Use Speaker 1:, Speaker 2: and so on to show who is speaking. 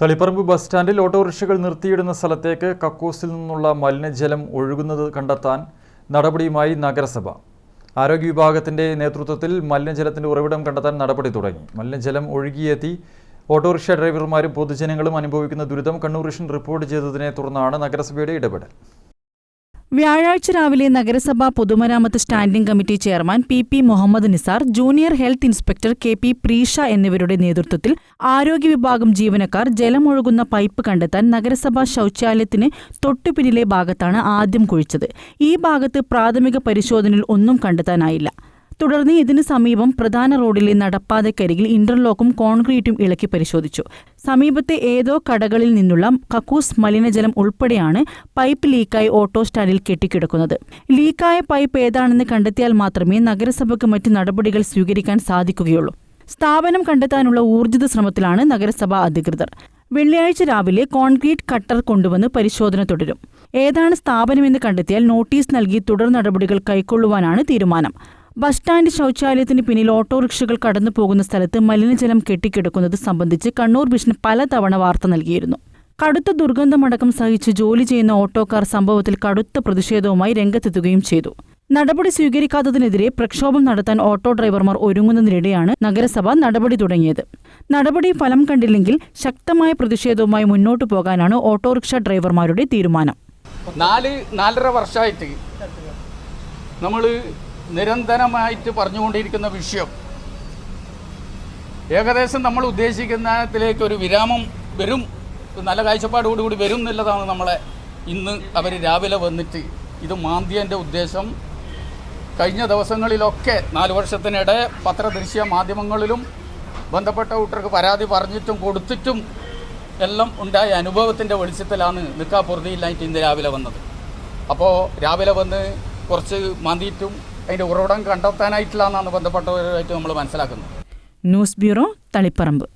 Speaker 1: Taliparamba bus സ്റ്റാൻഡിൽ ഓട്ടോറിക്ഷകൾ നിർത്തിയിടുന്ന സ്ഥലത്തേക്ക് കക്കൂസിൽ നിന്നുള്ള മലിനജലം ഒഴുകുന്നത് കണ്ടെത്താൻ നടപടിയുമായി നഗരസഭ. ആരോഗ്യ വിഭാഗത്തിന്റെ നേതൃത്വത്തിൽ മലിനജലത്തിന്റെ ഉറവിടം കണ്ടെത്താൻ നടപടി തുടങ്ങി. മലിനജലം ഒഴുകിയെത്തി ഓട്ടോറിക്ഷ ഡ്രൈവർമാരും പൊതുജനങ്ങളും അനുഭവിക്കുന്ന ദുരിതം കണ്ണൂർ റിപ്പോർട്ട് ചെയ്തതിനെ തുടർന്നാണ് നഗരസഭയുടെ ഇടപെടൽ.
Speaker 2: വ്യാഴാഴ്ച രാവിലെ നഗരസഭാ പൊതുമരാമത്ത് standing committee chairman P P Muhammad Nisar junior health inspector K P Preesha എന്നിവരുടെ നേതൃത്വത്തിൽ ആരോഗ്യ വിഭാഗം ജീവനക്കാർ ജലമൊഴുകുന്ന പൈപ്പ് കണ്ടെത്താൻ നഗരസഭാ ശൗചാലയത്തിന് തൊട്ടുപിന്നിലെ ഭാഗത്താണ് ആദ്യം കുഴിച്ചത്. ഈ ഭാഗത്ത് പ്രാഥമിക പരിശോധനയിൽ ഒന്നും കണ്ടെത്താനായില്ല. തുടർന്ന് ഇതിന് സമീപം പ്രധാന റോഡിലെ നടപ്പാതക്കരികിൽ ഇന്റർലോക്കും കോൺക്രീറ്റും ഇളക്കി പരിശോധിച്ചു. സമീപത്തെ ഏതോ കടകളിൽ നിന്നുള്ള കക്കൂസ് മലിനജലം ഉൾപ്പെടെയാണ് പൈപ്പ് ലീക്കായി ഓട്ടോ സ്റ്റാൻഡിൽ കെട്ടിക്കിടക്കുന്നത്. ലീക്കായ പൈപ്പ് ഏതാണെന്ന് കണ്ടെത്തിയാൽ മാത്രമേ നഗരസഭയ്ക്ക് മറ്റ് നടപടികൾ സ്വീകരിക്കാൻ സാധിക്കുകയുള്ളൂ. സ്ഥാപനം കണ്ടെത്താനുള്ള ഊർജിത ശ്രമത്തിലാണ് നഗരസഭാ അധികൃതർ. വെള്ളിയാഴ്ച രാവിലെ കോൺക്രീറ്റ് കട്ടർ കൊണ്ടുവന്ന് പരിശോധന തുടരും. ഏതാണ് സ്ഥാപനമെന്ന് കണ്ടെത്തിയാൽ നോട്ടീസ് നൽകി തുടർ നടപടികൾ കൈക്കൊള്ളുവാനാണ് തീരുമാനം. ബസ് സ്റ്റാൻഡ് ശൗചാലയത്തിന് പിന്നിൽ ഓട്ടോറിക്ഷകൾ കടന്നു പോകുന്ന സ്ഥലത്ത് മലിനജലം കെട്ടിക്കിടക്കുന്നത് സംബന്ധിച്ച് കണ്ണൂർ വിഷൻ പലതവണ വാർത്ത നൽകിയിരുന്നു. കടുത്ത ദുർഗന്ധമടക്കം സഹിച്ച് ജോലി ചെയ്യുന്ന ഓട്ടോക്കാർ സംഭവത്തിൽ കടുത്ത പ്രതിഷേധവുമായി രംഗത്തെത്തുകയും ചെയ്തു. നടപടി സ്വീകരിക്കാത്തതിനെതിരെ പ്രക്ഷോഭം നടത്താൻ ഓട്ടോ ഡ്രൈവർമാർ ഒരുങ്ങുന്നതിനിടെയാണ് നഗരസഭ നടപടി തുടങ്ങിയത്. നടപടി ഫലം കണ്ടില്ലെങ്കിൽ ശക്തമായ പ്രതിഷേധവുമായി മുന്നോട്ടു പോകാനാണ് ഓട്ടോറിക്ഷ ഡ്രൈവർമാരുടെ തീരുമാനം.
Speaker 3: നാല് നാലര വർഷമായിട്ട് നമ്മൾ നിരന്തരമായിട്ട് പറഞ്ഞുകൊണ്ടിരിക്കുന്ന വിഷയം. ഏകദേശം നമ്മൾ ഉദ്ദേശിക്കുന്നതിലേക്ക് ഒരു വിരാമം വരും. നല്ല കാഴ്ചപ്പാടോടുകൂടി വരും എന്നുള്ളതാണ് നമ്മളെ ഇന്ന് അവർ രാവിലെ വന്നിട്ട് ഇത് മാന്തിയന്റെ ഉദ്ദേശം. കഴിഞ്ഞ ദിവസങ്ങളിലൊക്കെ നാല് വർഷത്തിനിടെ പത്രദൃശ്യ മാധ്യമങ്ങളിലും ബന്ധപ്പെട്ട കൂട്ടർക്ക് പരാതി പറഞ്ഞിട്ടും കൊടുത്തിട്ടും എല്ലാം ഉണ്ടായ അനുഭവത്തിന്റെ വെളിച്ചത്തിലാണ് നിൽക്കാപ്പുറതിയില്ലായിട്ട് ഇന്ന് രാവിലെ വന്നത്. അപ്പോൾ രാവിലെ വന്ന് കുറച്ച് മാന്തിയിട്ടും അതിന്റെ ഉറവിടം കണ്ടെത്താനായിട്ടില്ല എന്നാണ് ബന്ധപ്പെട്ടവരുമായിട്ട് നമ്മൾ മനസ്സിലാക്കുന്നത്.
Speaker 2: News bureau Taliparamba.